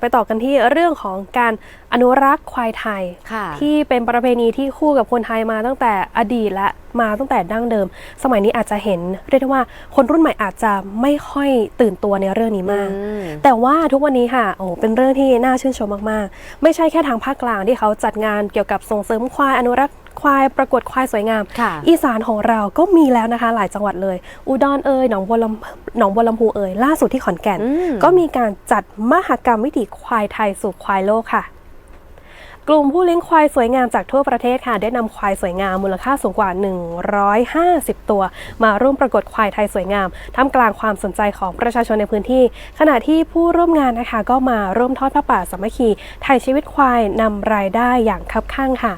ไปต่อกันที่เรื่องของการอนุรักษ์ควายไทยค่ะที่เป็นประเพณีที่คู่กับคนไทยมาตั้งแต่อดีตและมาตั้งแต่ดั้งเดิม สมัยนี้อาจจะเห็นเรียกได้ว่าคนรุ่นใหม่อาจจะไม่ค่อยตื่นตัวในเรื่องนี้มากอืมแต่ว่าทุกวันนี้ค่ะโอ้เป็นเรื่องที่น่าชื่นชมมากๆ ไม่ใช่แค่ทางภาคกลางที่เขาจัดงานเกี่ยวกับส่งเสริมควายอนุรักษ์ ควายประกวดควายสวยงามค่ะอีสานของเราก็มีแล้วนะคะ หลายจังหวัดเลย อุดรเอ่ยหนองบัวลำหนองบัวลำพูเอ่ยล่าสุดที่ขอนแก่นอืมก็มีการจัดมหกรรมวิถีควายไทยสู่ควายโลกค่ะกลุ่มผู้เลี้ยงควายสวยงามจากทั่วประเทศค่ะ ได้นำควายสวยงามมูลค่าสูงกว่า 150 ตัว มาร่วมประกวดควายไทยสวยงามท่ามกลางความสนใจของประชาชนในพื้นที่ ขณะที่ผู้ร่วมงานนะคะ ก็มาร่วมทอดผ้าป่าสามัคคีไทยชีวิตควายนำรายได้อย่างคับข้างค่ะ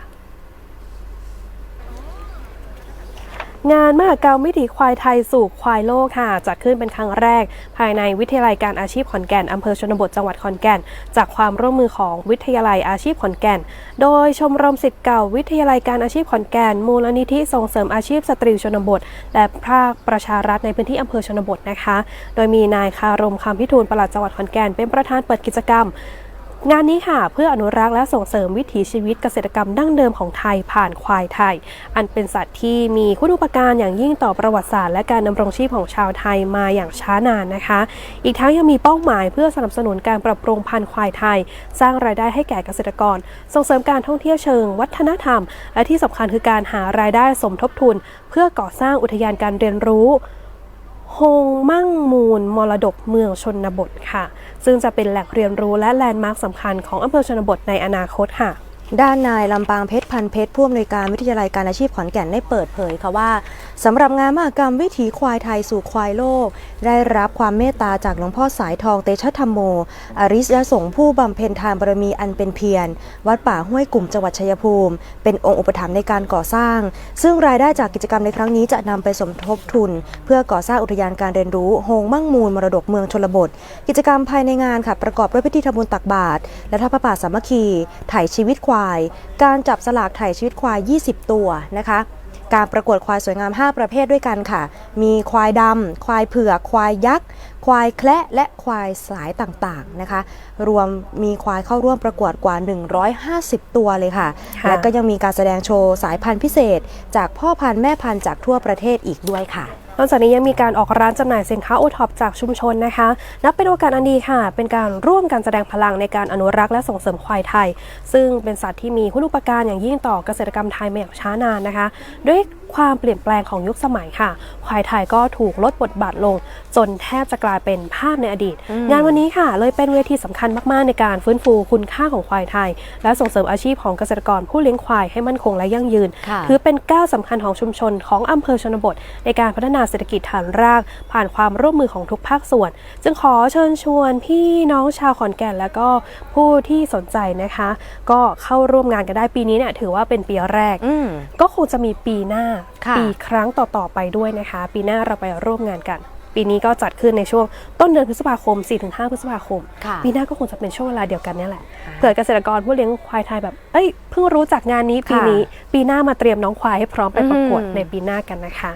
งานมหกรรมวิถีควายไทยสู่ควายโลกค่ะจัดขึ้นเป็นครั้งแรก ภายในวิทยาลัยการอาชีพขอนแก่นอำเภอชนบทจังหวัดขอนแก่น จากความร่วมมือของวิทยาลัยอาชีพขอนแก่น โดยชมรมสิทธิ์เก่าวิทยาลัยการอาชีพขอนแก่น มูลนิธิส่งเสริมอาชีพสตรีชนบท และภาคประชารัฐในพื้นที่อำเภอชนบทนะคะ โดยมีนายคารมคำพิทูลปลัดจังหวัดขอนแก่นเป็นประธานเปิดกิจกรรม งานนี้ค่ะเพื่ออนุรักษ์และส่งเสริมวิถีชีวิตเกษตรกรรมดั้งเดิมของไทยผ่านควายไทย อันเป็นสัตว์ที่มีคุณอุปการอย่างยิ่งต่อประวัติศาสตร์และการดำรงชีพของชาวไทยมาอย่างช้านานนะคะ อีกทั้งยังมีเป้าหมายเพื่อสนับสนุนการปรับปรุงพันธุ์ควายไทย สร้างรายได้ให้แก่เกษตรกร ส่งเสริมการท่องเที่ยวเชิง วัฒนธรรม และที่สำคัญคือการหารายได้สมทบทุน เพื่อก่อสร้างอุทยานการเรียนรู้ โฮงมั่งมูล มรดกเมืองชนบทค่ะ ซึ่งจะเป็นแหล่งเรียนรู้และแลนด์มาร์คสำคัญของอำเภอชนบทในอนาคตค่ะ ด้านนายลำปางเพชรพันเพชรผู้อำนวยการวิทยาลัยการอาชีพขอนแก่นได้เปิดเผยค่ะว่าสำหรับงานมหกรรมวิถีควายไทยสู่ควายโลก ได้รับความเมตตาจากหลวงพ่อสายทองเตชะธรรมโม อริยสงฆ์ผู้บำเพ็ญทานบารมีอันเป็นเพียร วัดป่าห้วยกลุ่มจังหวัดชัยภูมิ เป็นองค์อุปถัมภ์ในการก่อสร้าง ซึ่งรายได้จากกิจกรรมในครั้งนี้จะนำไปสมทบทุน เพื่อก่อสร้างอุทยานการเรียนรู้โฮงมั่งมูลมรดกเมืองชนบท กิจกรรมภายในงานค่ะประกอบด้วยพิธีทำบุญตักบาตรและทอดพระป่าสามัคคีถ่ายชีวิตควายการจับสลากถ่ายชีวิตควาย 20 ตัวนะคะ การประกวดควายสวยงาม 5 ประเภทด้วยกันค่ะ มีควายดำ ควายเผือก ควายยักษ์ ควายแคระและควายสายต่างๆนะคะ รวมมีควายเข้าร่วมประกวดกว่า 150 ตัวเลยค่ะค่ะ และก็ยังมีการแสดงโชว์สายพันธุ์พิเศษ จากพ่อพันธุ์แม่พันธุ์จากทั่วประเทศอีกด้วยค่ะ นอกจากนี้ยังมีการออกร้านจำหน่ายสินค้าโอท็อปจากชุมชนนะคะ นับเป็นโอกาสอันดีค่ะ เป็นการร่วมกันแสดงพลังในการอนุรักษ์และส่งเสริมควายไทย ซึ่งเป็นสัตว์ที่มีคุณอุปการอย่างยิ่งต่อเกษตรกรรมไทยมาอย่างช้านานนะคะ ด้วย ความเปลี่ยนแปลงของยุคสมัยค่ะ ควายไทยก็ถูกลดบทบาทลง จนแทบจะกลายเป็นภาพในอดีต งานวันนี้ค่ะ เลยเป็นเวทีสำคัญมากๆ ในการฟื้นฟูคุณค่าของควายไทย และส่งเสริมอาชีพของเกษตรกรผู้เลี้ยงควายให้มั่นคงและยั่งยืนค่ะถือเป็นก้าวสำคัญของชุมชนของอำเภอชนบท ในการพัฒนาเศรษฐกิจฐานราก ผ่านความร่วมมือของทุกภาคส่วน จึงขอเชิญชวนพี่น้องชาวขอนแก่นและก็ผู้ที่สนใจนะคะ ก็เข้าร่วมงานกันได้ปีนี้เนี่ยถือว่าเป็นปีแรกอืมก็คงจะมีปีหน้าค่ะปีครั้งต่อๆไปด้วยนะคะ ปีหน้าเราไปร่วมงานกัน ปีนี้ก็จัดขึ้นในช่วงต้นเดือนพฤษภาคม 4-5 พฤษภาคมค่ะปีหน้าก็คงจะเป็นช่วงเวลาเดียวกันเนี่ยแหละเผื่อเกษตรกรผู้เลี้ยงควายไทยแบบ เอ้ยเพิ่งรู้จักงานนี้ปีนี้ ปีหน้ามาเตรียมน้องควายให้พร้อมไปประกวดอืมในปีหน้ากันนะคะ